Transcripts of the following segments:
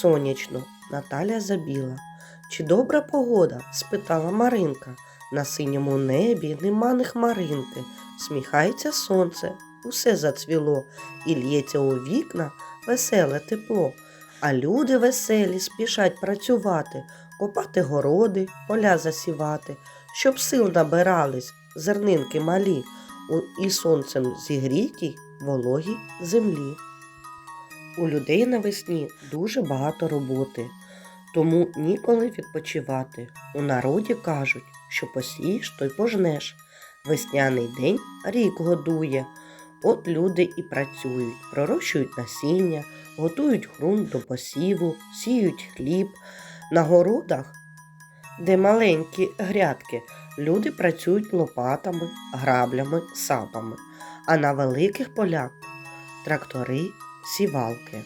сонячно, Наталя забіла. Чи добра погода? спитала Маринка. На синьому небі нема ни хмаринки. Сміхається сонце, усе зацвіло, і лється у вікна веселе тепло. А люди веселі спішать працювати, копати городи, поля засівати, щоб сил набирались зернинки малі, і сонцем зігрітій вологій землі. У людей навесні дуже багато роботи, тому ніколи відпочивати. У народі кажуть, що посієш, то й пожнеш. Весняний день рік годує. От люди і працюють, пророщують насіння, готують ґрунт до посіву, сіють хліб. На городах, де маленькі грядки, люди працюють лопатами, граблями, сапами, а на великих полях трактори, сівалки.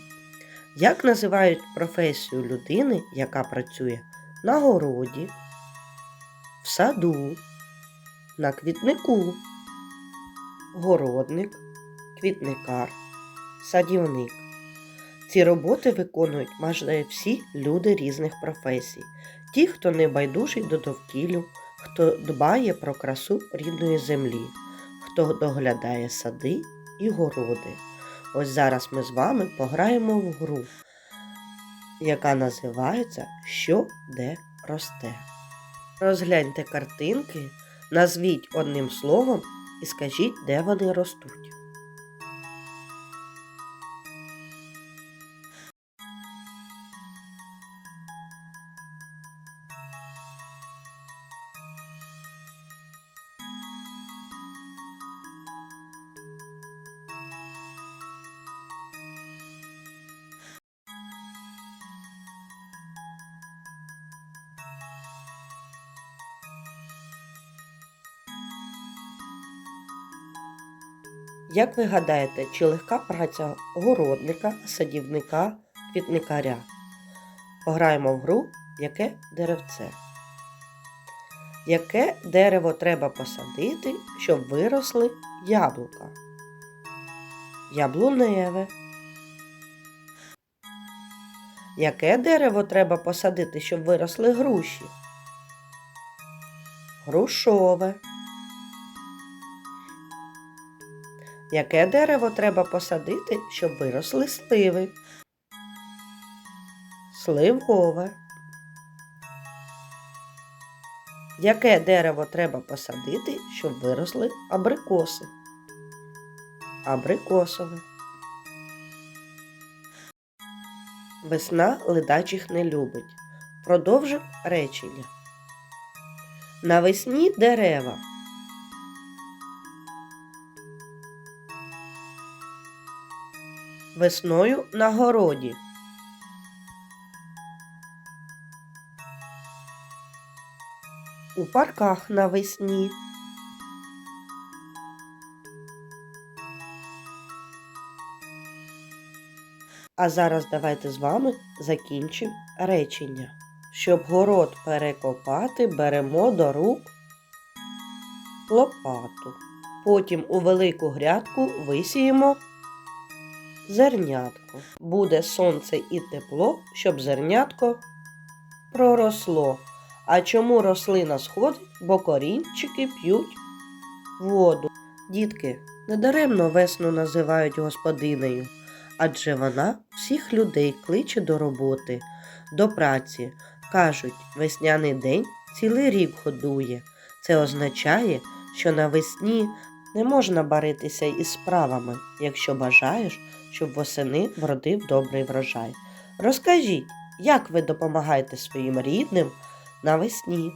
Як називають професію людини, яка працює на городі, в саду, на квітнику, городник, квітникар, садівник. Ці роботи виконують майже всі люди різних професій. Ті, хто не байдужий до довкіллю, хто дбає про красу рідної землі, хто доглядає сади і городи. Ось зараз ми з вами пограємо в гру, яка називається Що де росте. Розгляньте картинки, назвіть одним словом і скажіть, де вони ростуть. Як ви гадаєте, чи легка праця городника, садівника, квітникаря? Пограємо в гру Яке деревце? Яке дерево треба посадити, щоб виросли яблука? Яблуневе. Яке дерево треба посадити, щоб виросли груші? Грушове. Яке дерево треба посадити, щоб виросли сливи? Сливове. Яке дерево треба посадити, щоб виросли абрикоси? Абрикосове. Весна ледачих не любить. Продовжив речення. Навесні дерева. Весною на городі. У парках навесні. А зараз давайте з вами закінчимо речення. Щоб город перекопати, беремо до рук лопату. Потім у велику грядку висіємо зернятко. Буде сонце і тепло, щоб зернятко проросло. А чому рослина сходить, бо корінчики п'ють воду. Дітки, недаремно весну називають господинею, адже вона всіх людей кличе до роботи, до праці. Кажуть, весняний день цілий рік годує. Це означає, що навесні не можна баритися із справами, якщо бажаєш, щоб восени вродив добрий врожай. Розкажіть, як ви допомагаєте своїм рідним навесні?